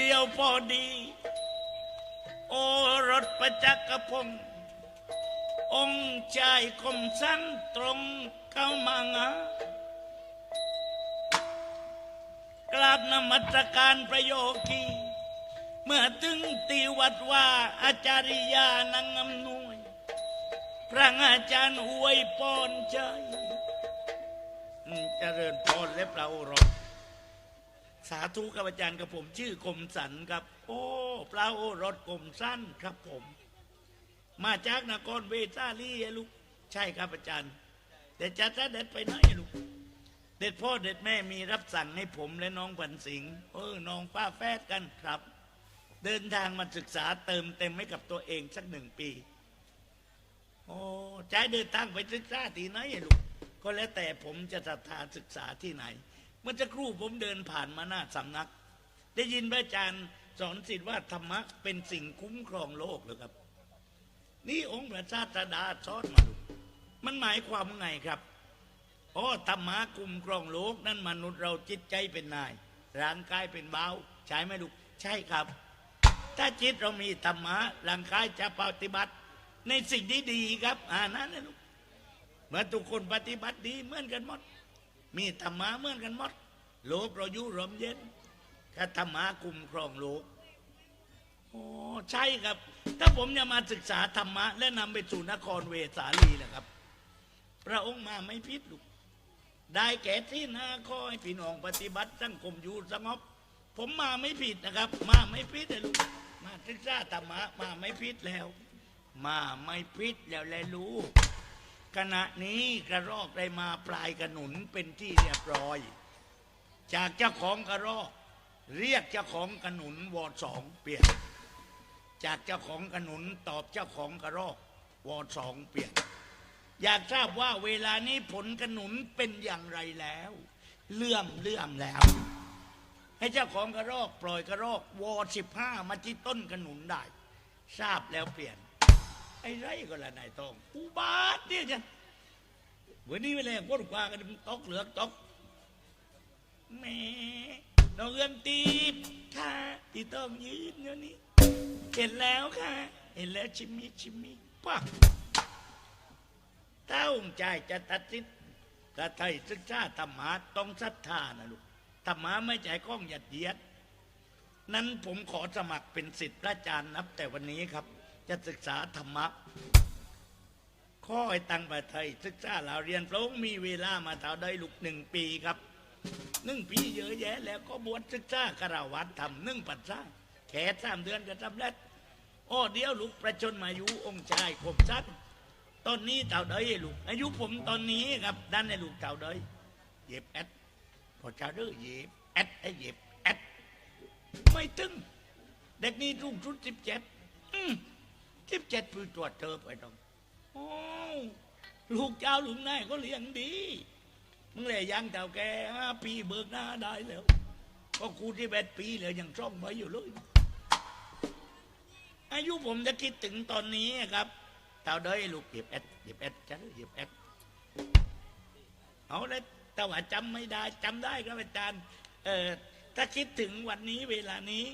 เดียวพอดี โอรถประจักษ์กระพงศ์องค์ชายคมสันตรงเข้ามางากราบนมัสการประโยคี เมื่อถึงตีวัดว่าอาจาริยานังอำนวย พระอาจารย์อวยพรใจอืมเจริญพรและเปล่าหรอ สาธุกับอาจารย์กับผมชื่อคมสันครับ โอ้ปลาโอรสคมสั้นครับผม มาจากนครเวซาลีลูกใช่ครับอาจารย์แต่จะจะเด็ดไปไหนลูกเด็ดพ่อเด็ดแม่มีรับสั่งให้ผมและน้องผันสิงเออน้องป้าแฟดกันครับ เดินทางมาศึกษาเติมเต็มให้กับตัวเองสักหนึ่งปีโอ้ใจเดินทางไปศึกษาที่ไหนลูกก็แล้วแต่ผมจะศรัทธาศึกษาที่ไหน เมื่อจะครู่ผมเดินผ่านมาหน้าสำนัก ได้ยินพระอาจารย์สอนสิทธิ์ว่าธรรมะเป็นสิ่งคุ้มครองโลกเลยครับ นี่องค์พระชาติดาสอนมาดูมันหมายความว่าไงครับอ๋อธรรมะคุ้มครองโลก นั่นมนุษย์เราจิตใจเป็นนาย ร่างกายเป็นเบาใช่ไหมลูกใช่ครับ ถ้าจิตเรามีธรรมะร่างกายจะปฏิบัติ ในสิ่งที่ดีครับ อ่านั้นนะลูกเมื่อทุกคนปฏิบัติดีเหมือนกันหมด มีธรรมะเหมือนกันหมด โลกเราอยู่ร่มเย็นถ้าธรรมะคุมครองโลกโอ้ใช่ครับ ถ้าผมจะมาศึกษาธรรมะ และนำไปสู่นครเวสาลีนะครับ พระองค์มาไม่พิษลูกได้แก่ที่นาคอยพี่น้องปฏิบัติสังคมอยู่สงบ ผมมาไม่ผิดนะครับ มาไม่ผิดเลยลูกมาศึกษาธรรมะมาไม่ผิดแล้ว มาไม่ผิดแล้วแลลูก ขณะนี้กระรอกได้มาปลายกระหนุนเป็นที่เรียบร้อย จากเจ้าของกระรอก เรียกเจ้าของกระหนุนวอดสองเปลี่ยน จากเจ้าของกระหนุนตอบเจ้าของกระรอกวอดสองเปลี่ยน อยากทราบว่าเวลานี้ผลกระหนุนเป็นอย่างไรแล้ว เลื่อมเลื่อมแล้ว ให้เจ้าของกระรอกปล่อยกระรอกวอดสิบห้ามาที่ต้นกระหนุนได้ ทราบแล้วเปลี่ยน ไอ้ไรก็ละนายตองอุบาทเนี่ยจ้ะวันนี้ไปเลยพวกกว่ากันตกเหลือกตกแม่น้องเอื้อมตีบค่ะที่ต้องยืนอยู่นี่เห็นแล้วค่ะ เห็นแล้วชิมมี่ชิมมี่ป่ะถ้าองค์ใจจะตัดสินกระไทยศึกษาธรรมะต้องศรัทธานะลูกธรรมะไม่ใจข้องหยัดเยียด นั้นผมขอสมัครเป็นสิทธิ์พระอาจารย์นับแต่วันนี้ครับ จะศึกษาธรรมะข้อให้ตังประไทยศึกษาเราเรียนพระองค์มีเวลามาเท่าได้ลูกหนึ่งปีครับหนึ่งปีเยอะแยะ แล้วก็บวชศึกษาคารวัตทำหนึ่งปัสสาแค่สามเดือนก็ทำแล้วอ้อเดียวลูกประชนมายุองค์ชายคมชัดตอนนี้เต่าเดยลูกอายุผมตอนนี้ครับด้านในลูกเต่าเดยเหย็บแอดพอเช้าเด้อเหย็บแอดไอ้เหย็บแอดไม่ตึงเด็กนี้รุ่งชุดสิบเจ็ด สิบเจ็ดปีตรวจเธอไปตรงโอ้ลูกเจ้าลุงนายก็เลี้ยงดี มึงเลยยังเต่าแกห้าปีเบิกหน้าได้แล้ว ก็ครูที่แปดปีเลยยังช่องไว้อยู่เลย อายุผมจะคิดถึงตอนนี้ครับเต่าเด้ยลูกหยิบแอดหยิบแอดจ้ะหยิบแอดเอาเลยแต่ว่าจำไม่ได้จำได้ครับอาจารย์เออถ้าคิดถึงวันนี้เวลานี้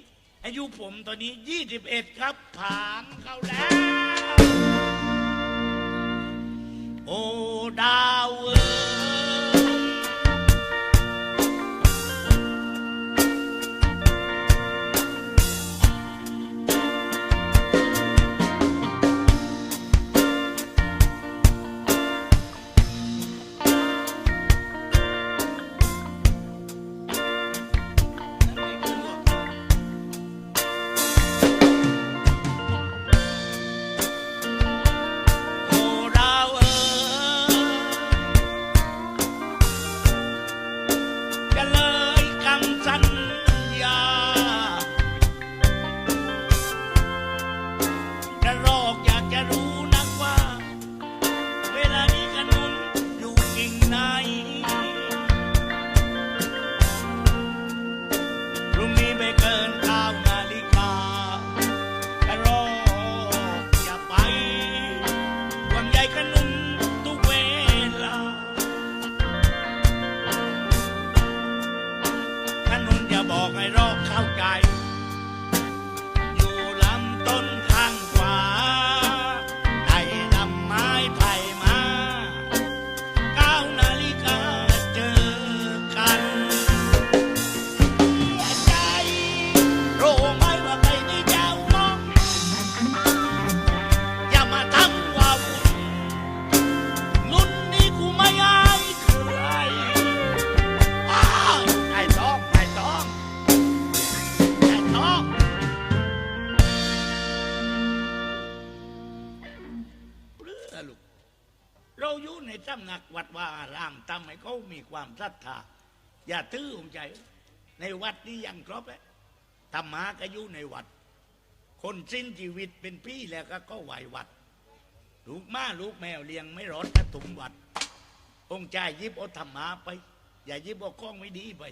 อายุผมตอนนี้ยี่สิบเอ็ดครับผ่าน อย่าถือองค์ใจ ในวัดนี้ยังครบแล้วธรรมะก็อยู่ในวัด คนสิ้นชีวิตเป็นพี่แล้วก็ก็ไหววัด ลูกม้าลูกแมวเลี้ยงไม่รอดกระถุมวัด องค์ใจยิบเอาธรรมะไป อย่ายิบเอาข้องไม่ดีไป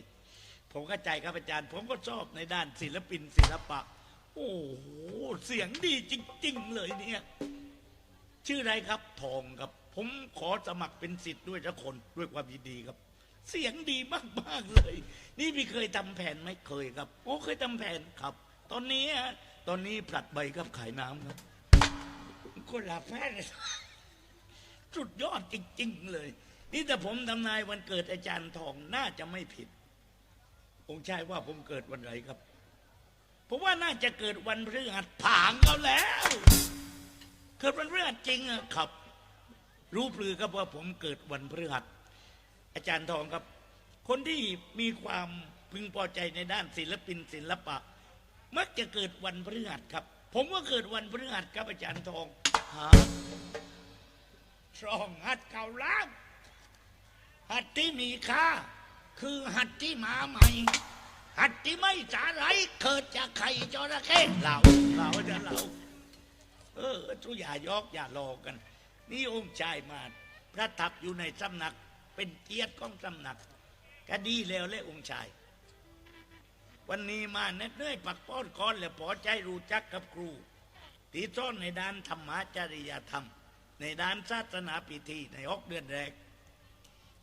ผมก็ใจครับอาจารย์ ผมก็ชอบในด้านศิลปินศิลปะ โอ้โห เสียงดีจริง ๆ เลยเนี่ย ชื่ออะไรครับทองครับ ผมขอสมัครเป็นสิทธิ์ด้วยทุกคนด้วยความยินดีครับ เสียงดีมากๆเลย นี่พี่เคยทำแผนไหมเคยครับ โอ้เคยทำแผนครับ ตอนนี้ตอนนี้ผลัดใบครับขายน้ำครับคนละแฟนสุดยอดจริง ๆ เลย นี่แต่ผมทำนายวันเกิดอาจารย์ทองน่าจะไม่ผิดองค์ชายว่าผมเกิดวันไหนครับผมว่าน่าจะเกิดวันพฤหัสผางเขาแล้ว เกิดวันพฤหัสจริงอะครับ รู้ปลือครับว่าผมเกิดวันพฤหัส อาจารย์ทองครับ คนที่มีความพึงพอใจในด้านศิลปินศิลปะ มักจะเกิดวันพฤหัสครับ ผมก็เกิดวันพฤหัสครับอาจารย์ทองฮะช่องหัดเก่าล้างหัดที่มีค่า คือหัดที่มาใหม่ หัดที่ไม่สาไรเกิดจากไข่จระเข้เราเราจะเราเออทุกอย่ายอกอย่าหลอกกัน นี่องค์ชายมาประทับอยู่ในสำนัก เป็นเกียรติของสำหนักก็ดีแล้วเลยองค์ชาย วันนี้มาเน็ดเนื่อยปักป้อนคอนแล้วพอใจรู้จักกับครู ตีต้นในด้านธรรมจริยธรรม ในด้านศาสนาพิธีในอกเดือนแรก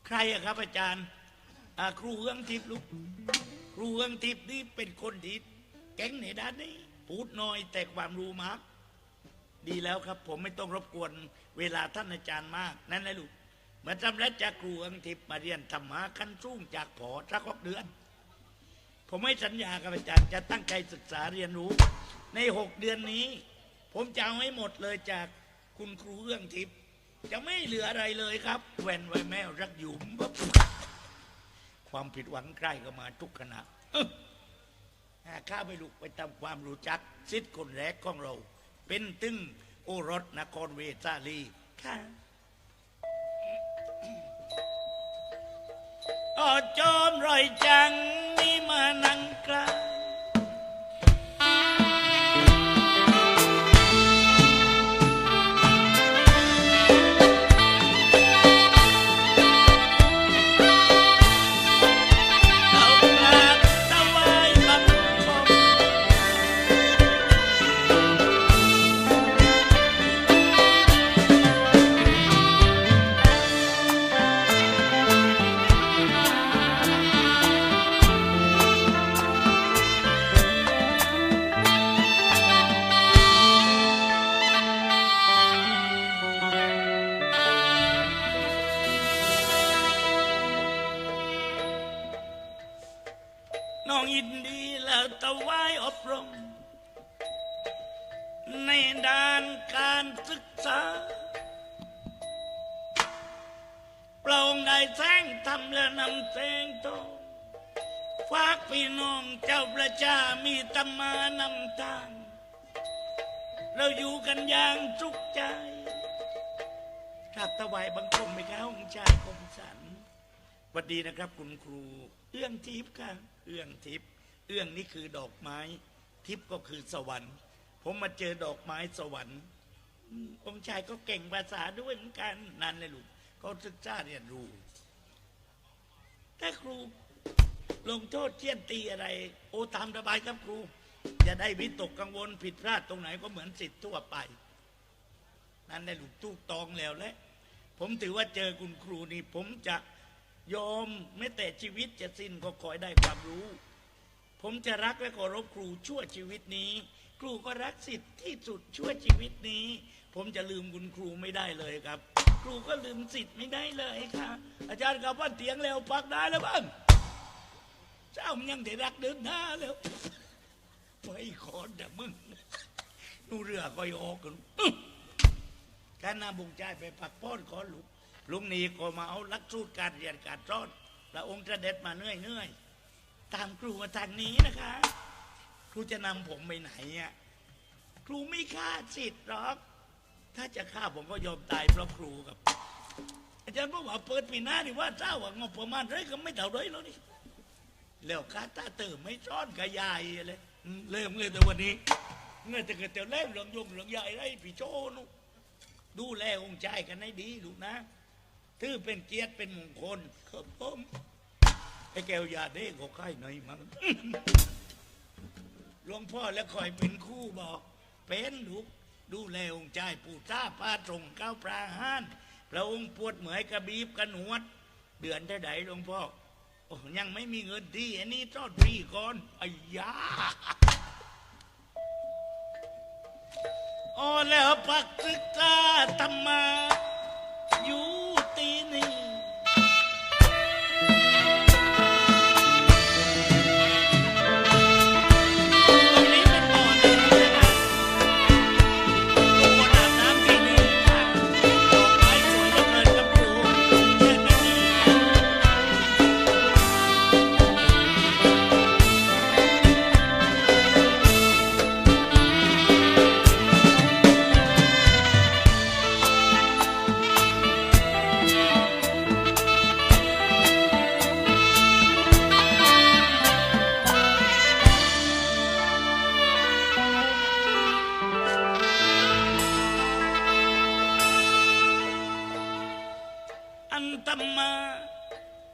ใครอะครับอาจารย์ครูเอื้องทิพย์ลูกครูเอื้องทิพย์นี่เป็นคนที่เก่งในด้านนี้พูดน้อยแต่ความรู้มาก ดีแล้วครับ ผมไม่ต้องรบกวนเวลาท่านอาจารย์มาก นั่นแหละลูก เมื่อจำแล้วจากครูเอื้องทิพย์มาเรียนธรรมะขั้นสูงจากผอสักหกเดือน ผมไม่สัญญากับอาจารย์จะตั้งใจศึกษาเรียนรู้ ในหกเดือนนี้ ผมจะเอาให้หมดเลยจากคุณครูเอื้องทิพย์จะไม่เหลืออะไรเลยครับแหวนไว้แมวรักหยุมบความผิดหวังใกล้ก็มาทุกขณะหาข้าไปลูกไปทำความรู้จักสิทธิ์คนแรกของเรา เป็นตึงโอรสนครเวสาลีค่ะ จอมรอยจังนี่มานังกลา น้องยินดีแล้วตะไว้อบรม ในด้านการศึกษาเปล่งได้แสงทำและนำแสงโตฝากพี่น้องเจ้าประชามีธรรมานำทาง เราอยู่กันอย่างสุขใจกราบถวายบังคมไปข้าองค์ชายคมสันสวัสดีนะครับ คุณครู เอื้องทิพย์ค่ะเอื้องทิพย์เอื้องนี่คือดอกไม้ ทิพย์ก็คือสวรรค์ ผมมาเจอดอกไม้สวรรค์อืมองค์ชายก็เก่งภาษาด้วยเหมือนกันนั่นเลยลูกเขาศึกษาเรียนรู้ถ้าครูลงโทษเทียนตีอะไร โอตามระบายครับครูอย่าได้วิตกกังวลผิดพลาดตรงไหนก็เหมือนสิทธิ์ทั่วไป นั่นได้ลูกตู้ตองแล้วแหละผมถือว่าเจอคุณครูนี่ ผมจะ ยอมแม้แต่ชีวิตจะสิ้นก็ขอให้ได้ความรู้ ผมจะรักและเคารพครูชั่วชีวิตนี้ ครูก็รักสิทธิ์ที่สุดชั่วชีวิตนี้ ผมจะลืมคุณครูไม่ได้เลยครับ ครูก็ลืมสิทธิ์ไม่ได้เลยค่ะอาจารย์กับว่าเตียงแล้วพักได้แล้วบ้างเจ้ามันยังได้รักเดินหน้าแล้วไม่ขอนะมึงนูเรือก็ยออกกันการนาบุงใจไปพักป้อนขอลุก ลุงนี้ก็มาเอาลักสูตรการเรียนการสอนพระองค์เสด็จมาเหนื่อยเนื่อยตามครูมาทางนี้นะคะ ครูจะนำผมไปไหนอะครูไม่ฆ่าสิทธิ์หรอกถ้าจะฆ่าผมก็ยอมตายเพราะครูกับ อาจารย์บอกว่าเปิดปีหน้านี่ว่าเจ้าว่างบประมาณไรก็ไม่เท่าไรแล้วนี่แล้วคาตาเติมไม่ซ้อนกระยายเลยเริ่มเลยแต่วันนี้เงื่อจะเกิดแต่เล่มหลงยงหลงใหญ่ไรพี่โจนุดูแลองค์ชายกันให้ดีลูกนะ ถือเป็นเกียรติเป็นมงคลครับผมไอ้แก้วยาเด้ก็ใกล้หน่อยมั้งหลวงพ่อแล้วคอยเป็นคู่บอก เป็นลูกดูแลองค์ชายปู่ท่าพาตรงก้าวปราหานพระองค์ปวดเหมือยกระบีบกระหนวด เดือนเท่าไหหลวงพ่อโอ้ยังไม่มีเงินที่อันนี้ทอดฟรีก่อนอ้ยาโอ้แล้วปักศึกษาธรรมาอยู่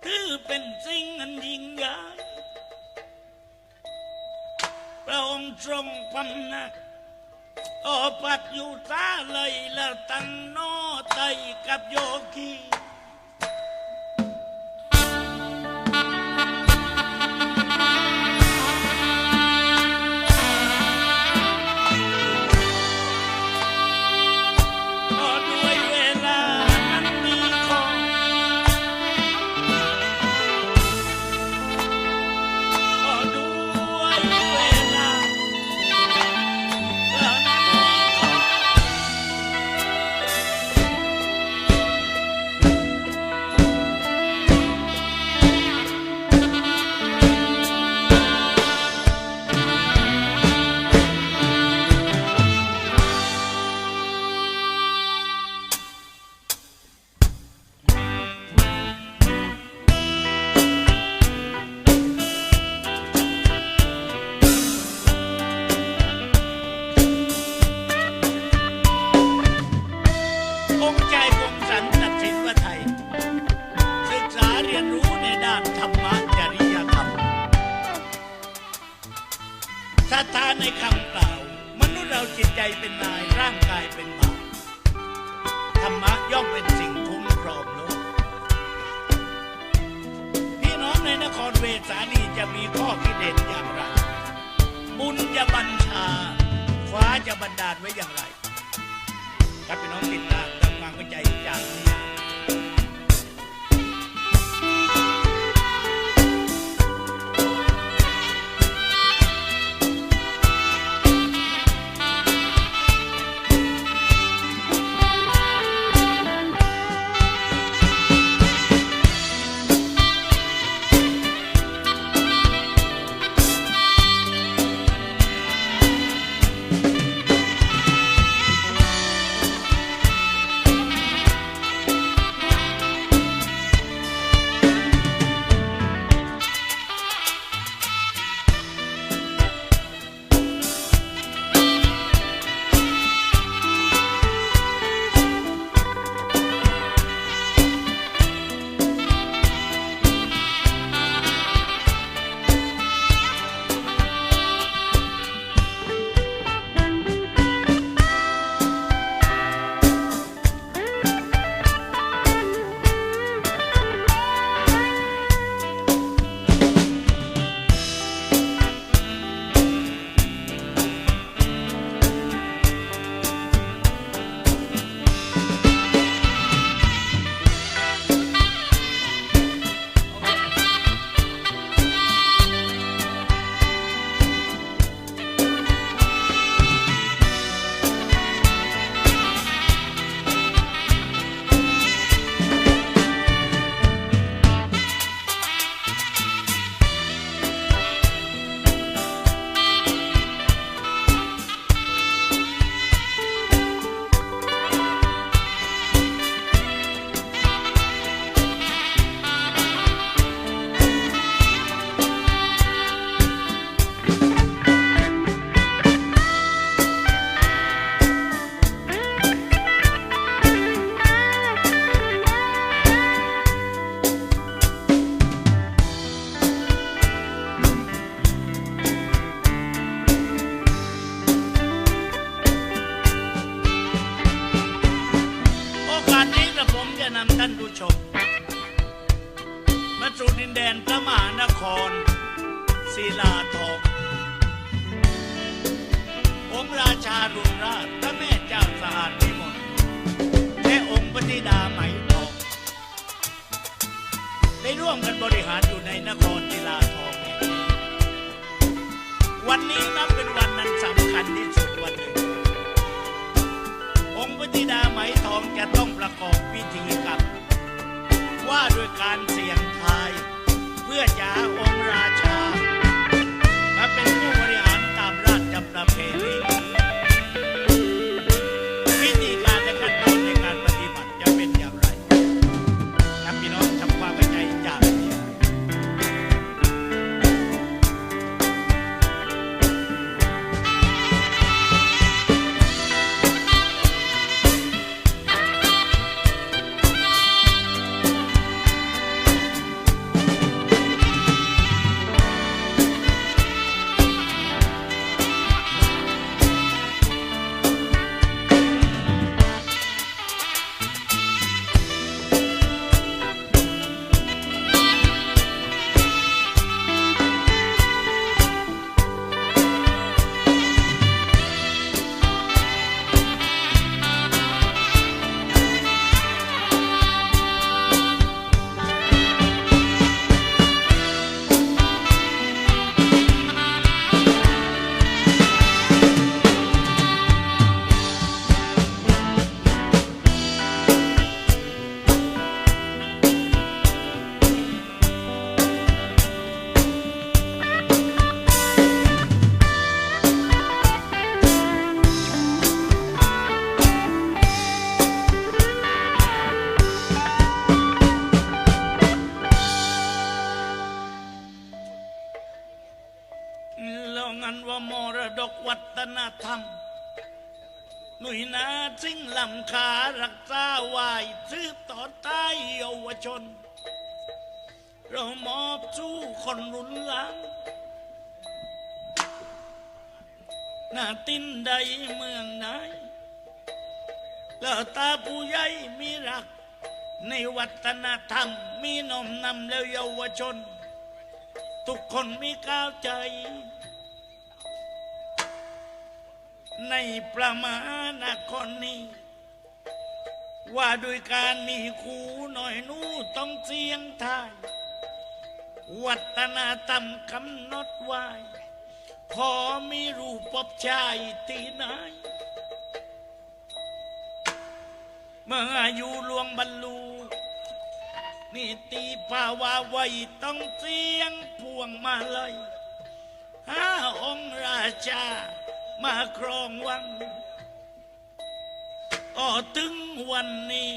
ถือเป็นสิ่งอันยิ่งใหญ่พระองค์ทรงความหนักอปัดอยู่ตาเลยและตั้งโนอไตกับโยคี ในคำกล่าว มนุษย์เราจิตใจเป็นนายร่างกายเป็นบ่าวธรรมะย่อมเป็นสิ่งคุ้มครองโลกพี่น้องในนครเวสาลีจะมีข้อคิดเห็นอย่างไร บุญจะบัญชา ฟ้าจะบันดาลไว้อย่างไรถ้าพี่น้องติดตามทำความานผู้ชม มาสู่ดินแดนพระมหานครศิลาทององค์ราชาลุนราชพระแม่เจ้าสะอาดพิมลและองค์ปฏิดาไหมทอง ได้ร่วมกันบริหารอยู่ในนครศิลาทอง วันนี้นับเป็นวันนั้นสำคัญที่สุดวันหนึ่ง องค์พระธิดาไหมทองจะต้องประกอบพิธีกรรมว่าด้วยการเสี่ยงทาย เพื่อจะหาองค์ราชามาเป็นผู้บริหารตามราชประเพณี รักษาไว้ซื้อต่อใต้เยาวชน เรามอบสู้คนรุนหลังหน้าตินใดเมืองไหนแล้วตาผู้ใหญ่มีรัก ในวัฒนธรรมมีนมนำแล้วเยาวชน ทุกคนมีก้าวใจ ในประมาณคนนี้ ว่าโดยการมีครูหน่อยนู้ต้องเสียงทายวัฒนธรรมกำหนดไว้ พอมีรูปปบชายที่ไหน เมื่ออายุลวงบรรลุนี่ตีภาวาไว้ต้องเสียงพวงมาเลยห้าองค์ราชามาครองวัง ก็ถึงวันนี้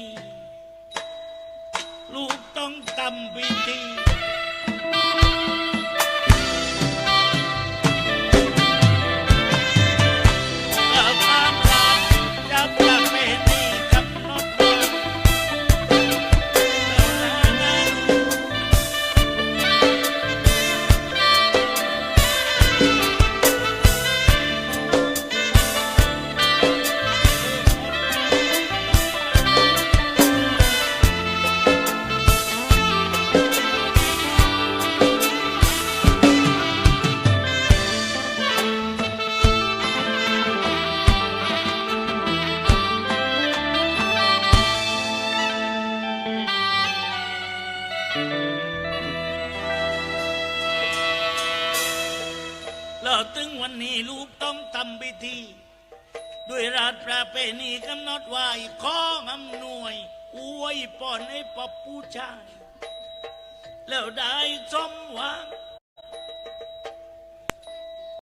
ลูกต้องทำพิธี